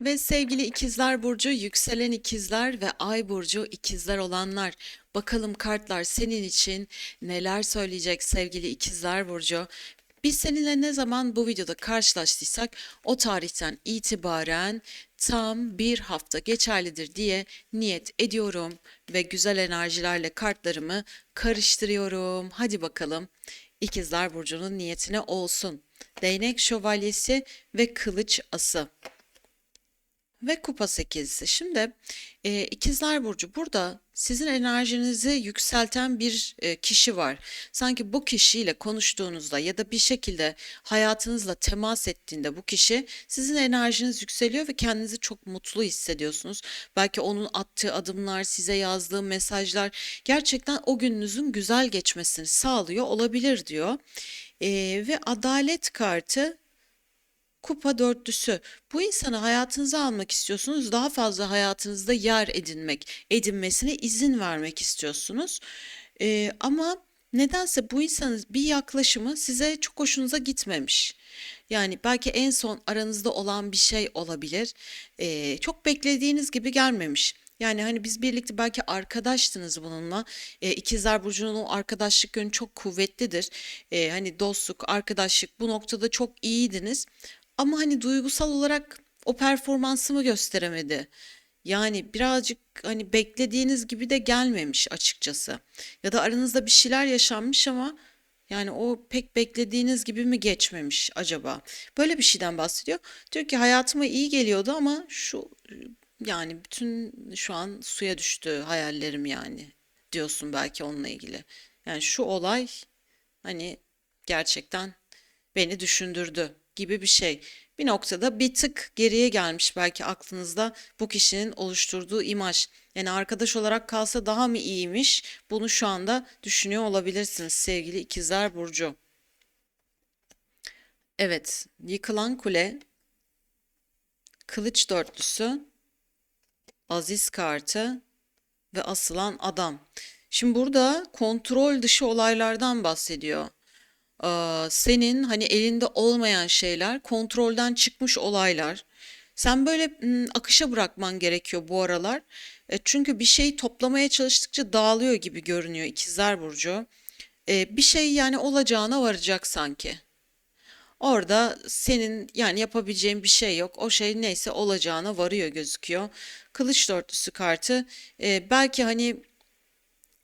Ve sevgili ikizler burcu, yükselen ikizler ve ay burcu ikizler olanlar. Bakalım kartlar senin için neler söyleyecek sevgili ikizler burcu. Biz seninle ne zaman bu videoda karşılaştıysak o tarihten itibaren tam bir hafta geçerlidir diye niyet ediyorum ve güzel enerjilerle kartlarımı karıştırıyorum. Hadi bakalım ikizler burcunun niyetine olsun. Değnek şövalyesi ve kılıç ası ve kupa sekizlisi. Şimdi e, ikizler burcu burada sizin enerjinizi yükselten bir e, kişi var. Sanki bu kişiyle konuştuğunuzda ya da bir şekilde hayatınızla temas ettiğinde bu kişi sizin enerjiniz yükseliyor ve kendinizi çok mutlu hissediyorsunuz. Belki onun attığı adımlar, size yazdığı mesajlar gerçekten o gününüzün güzel geçmesini sağlıyor olabilir diyor. E, ve adalet kartı Kupa dörtlüsü. Bu insanı hayatınıza almak istiyorsunuz. Daha fazla hayatınızda yer edinmek, edinmesine izin vermek istiyorsunuz. Ee, ama nedense bu insanın bir yaklaşımı size çok hoşunuza gitmemiş. Yani belki en son aranızda olan bir şey olabilir. Ee, çok beklediğiniz gibi gelmemiş. Yani hani biz birlikte belki arkadaştınız bununla. E, İkizler Burcu'nun o arkadaşlık yönü çok kuvvetlidir. E, hani dostluk, arkadaşlık bu noktada çok iyiydiniz. Ama hani duygusal olarak o performansımı gösteremedi. Yani birazcık hani beklediğiniz gibi de gelmemiş açıkçası. Ya da aranızda bir şeyler yaşanmış ama yani o pek beklediğiniz gibi mi geçmemiş acaba? Böyle bir şeyden bahsediyor. Diyor ki hayatıma iyi geliyordu ama şu yani bütün şu an suya düştü hayallerim yani diyorsun belki onunla ilgili. Yani şu olay hani gerçekten beni düşündürdü gibi bir şey. Bir noktada bir tık geriye gelmiş belki aklınızda bu kişinin oluşturduğu imaj. Yani arkadaş olarak kalsa daha mı iyiymiş? Bunu şu anda düşünüyor olabilirsiniz sevgili İkizler Burcu. Evet, yıkılan kule, kılıç dörtlüsü, aziz kartı ve asılan adam. Şimdi burada kontrol dışı olaylardan bahsediyor. Senin hani elinde olmayan şeyler, kontrolden çıkmış olaylar. Sen böyle akışa bırakman gerekiyor bu aralar. E, çünkü bir şeyi toplamaya çalıştıkça dağılıyor gibi görünüyor İkizler Burcu. E, bir şey yani olacağına varacak sanki. Orada senin yani yapabileceğin bir şey yok. O şey neyse olacağına varıyor gözüküyor. Kılıç dörtlüsü kartı. e, belki hani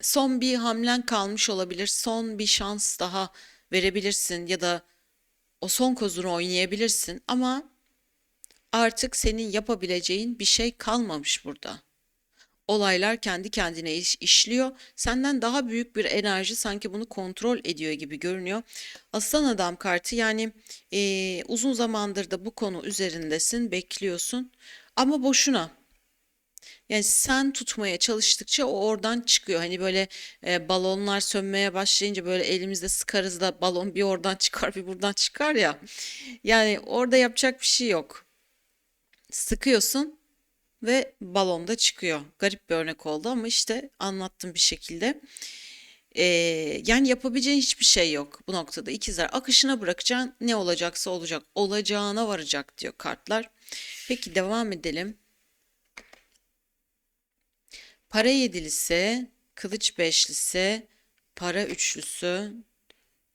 son bir hamlen kalmış olabilir. Son bir şans daha verebilirsin ya da o son kozunu oynayabilirsin ama artık senin yapabileceğin bir şey kalmamış burada. Olaylar kendi kendine iş, işliyor. Senden daha büyük bir enerji sanki bunu kontrol ediyor gibi görünüyor. Aslan adam kartı yani eee, uzun zamandır da bu konu üzerindesin, bekliyorsun ama boşuna. Yani sen tutmaya çalıştıkça o oradan çıkıyor. Hani böyle e, balonlar sönmeye başlayınca böyle elimizde sıkarız da balon bir oradan çıkar bir buradan çıkar ya. Yani orada yapacak bir şey yok. Sıkıyorsun ve balon da çıkıyor. Garip bir örnek oldu ama işte anlattım bir şekilde. Ee, yani yapabileceğin hiçbir şey yok bu noktada. İkizler akışına bırakacaksın ne olacaksa olacak. Olacağına varacak diyor kartlar. Peki devam edelim. Para yedilisi, kılıç beşlisi, para üçlüsü,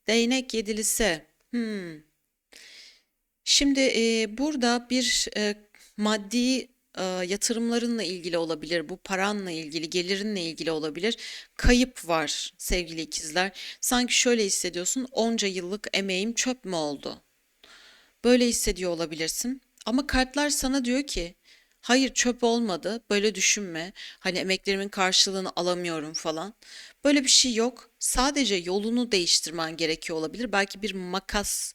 değnek yedilisi. Hmm. Şimdi e, burada bir e, maddi e, yatırımlarınla ilgili olabilir, bu paranla ilgili, gelirininle ilgili olabilir. Kayıp var sevgili ikizler. Sanki şöyle hissediyorsun, onca yıllık emeğim çöp mü oldu? Böyle hissediyor olabilirsin. Ama kartlar sana diyor ki Hayır çöp olmadı. Böyle düşünme. Hani emeklerimin karşılığını alamıyorum falan. Böyle bir şey yok. Sadece yolunu değiştirmen gerekiyor olabilir. Belki bir makas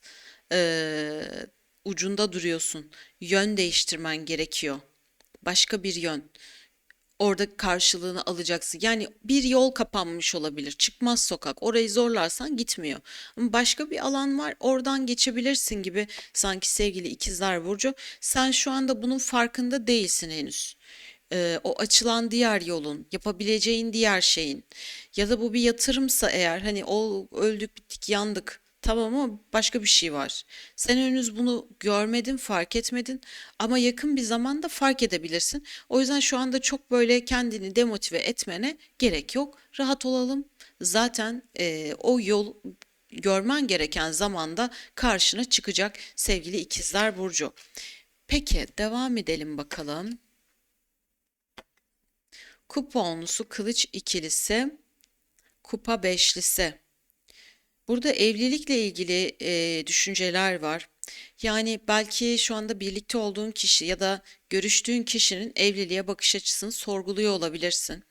eee, ucunda duruyorsun. Yön değiştirmen gerekiyor. Başka bir yön orada karşılığını alacaksın. Yani bir yol kapanmış olabilir. Çıkmaz sokak. Orayı zorlarsan gitmiyor. Başka bir alan var. Oradan geçebilirsin gibi sanki sevgili ikizler Burcu. Sen şu anda bunun farkında değilsin henüz. Ee, o açılan diğer yolun, yapabileceğin diğer şeyin ya da bu bir yatırımsa eğer hani o öldük bittik yandık Tamam ama başka bir şey var. Sen henüz bunu görmedin, fark etmedin ama yakın bir zamanda fark edebilirsin. O yüzden şu anda çok böyle kendini demotive etmene gerek yok. Rahat olalım. Zaten eee, o yol görmen gereken zamanda karşına çıkacak sevgili İkizler Burcu. Peki devam edelim bakalım. Kupa onlusu, kılıç ikilisi, kupa beşlisi. Burada evlilikle ilgili e, düşünceler var. Yani belki şu anda birlikte olduğun kişi ya da görüştüğün kişinin evliliğe bakış açısını sorguluyor olabilirsin.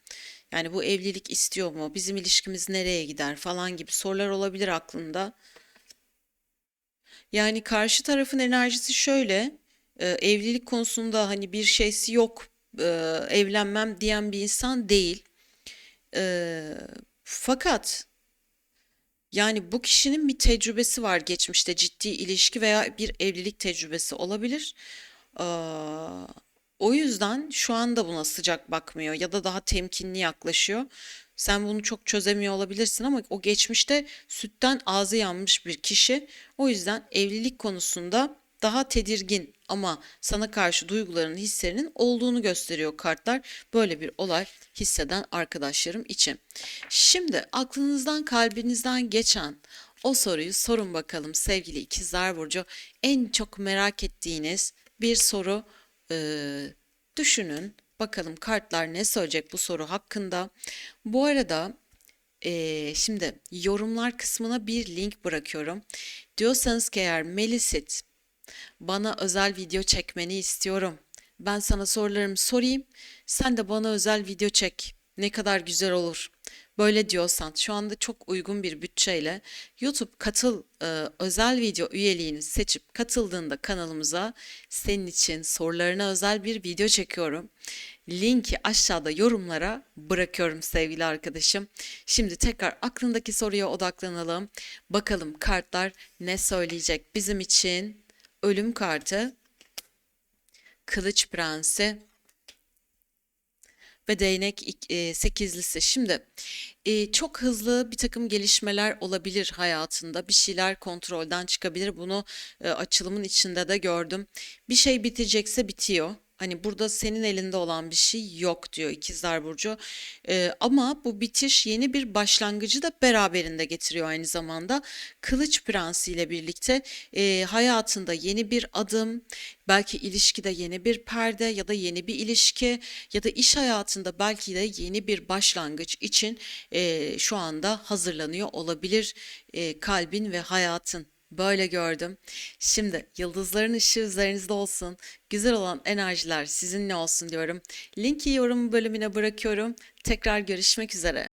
Yani bu evlilik istiyor mu? Bizim ilişkimiz nereye gider falan gibi sorular olabilir aklında. Yani karşı tarafın enerjisi şöyle, e, evlilik konusunda hani bir şeysi yok, e, evlenmem diyen bir insan değil. E, fakat Yani bu kişinin bir tecrübesi var geçmişte ciddi ilişki veya bir evlilik tecrübesi olabilir. O yüzden şu anda buna sıcak bakmıyor ya da daha temkinli yaklaşıyor. Sen bunu çok çözemiyor olabilirsin ama o geçmişte sütten ağzı yanmış bir kişi. O yüzden evlilik konusunda daha tedirgin ama sana karşı duygularının, hislerinin olduğunu gösteriyor kartlar. Böyle bir olay hisseden arkadaşlarım için. Şimdi aklınızdan, kalbinizden geçen o soruyu sorun bakalım sevgili İkizler Burcu. En çok merak ettiğiniz bir soru eee, düşünün. Bakalım kartlar ne söyleyecek bu soru hakkında. Bu arada eee, şimdi yorumlar kısmına bir link bırakıyorum. Diyorsanız ki eğer Melisit bana özel video çekmeni istiyorum. Ben sana sorularımı sorayım. Sen de bana özel video çek. Ne kadar güzel olur. Böyle diyorsan şu anda çok uygun bir bütçeyle YouTube katıl e, özel video üyeliğini seçip katıldığında kanalımıza senin için sorularına özel bir video çekiyorum. Linki aşağıda yorumlara bırakıyorum sevgili arkadaşım. Şimdi tekrar aklındaki soruya odaklanalım. Bakalım kartlar ne söyleyecek bizim için? Ölüm kartı, Kılıç Prensi ve Değnek e, sekizlisi. Şimdi e, çok hızlı bir takım gelişmeler olabilir hayatında. Bir şeyler kontrolden çıkabilir. Bunu e, açılımın içinde de gördüm. Bir şey bitecekse bitiyor. Hani burada senin elinde olan bir şey yok diyor İkizler Burcu. E, ama bu bitiş yeni bir başlangıcı da beraberinde getiriyor aynı zamanda. Kılıç Prensi ile birlikte e, hayatında yeni bir adım, belki ilişkide yeni bir perde ya da yeni bir ilişki ya da iş hayatında belki de yeni bir başlangıç için e, şu anda hazırlanıyor olabilir e, kalbin ve hayatın. Böyle gördüm. Şimdi yıldızların ışığı üzerinizde olsun. Güzel olan enerjiler sizinle olsun diyorum. Linki yorum bölümüne bırakıyorum. Tekrar görüşmek üzere.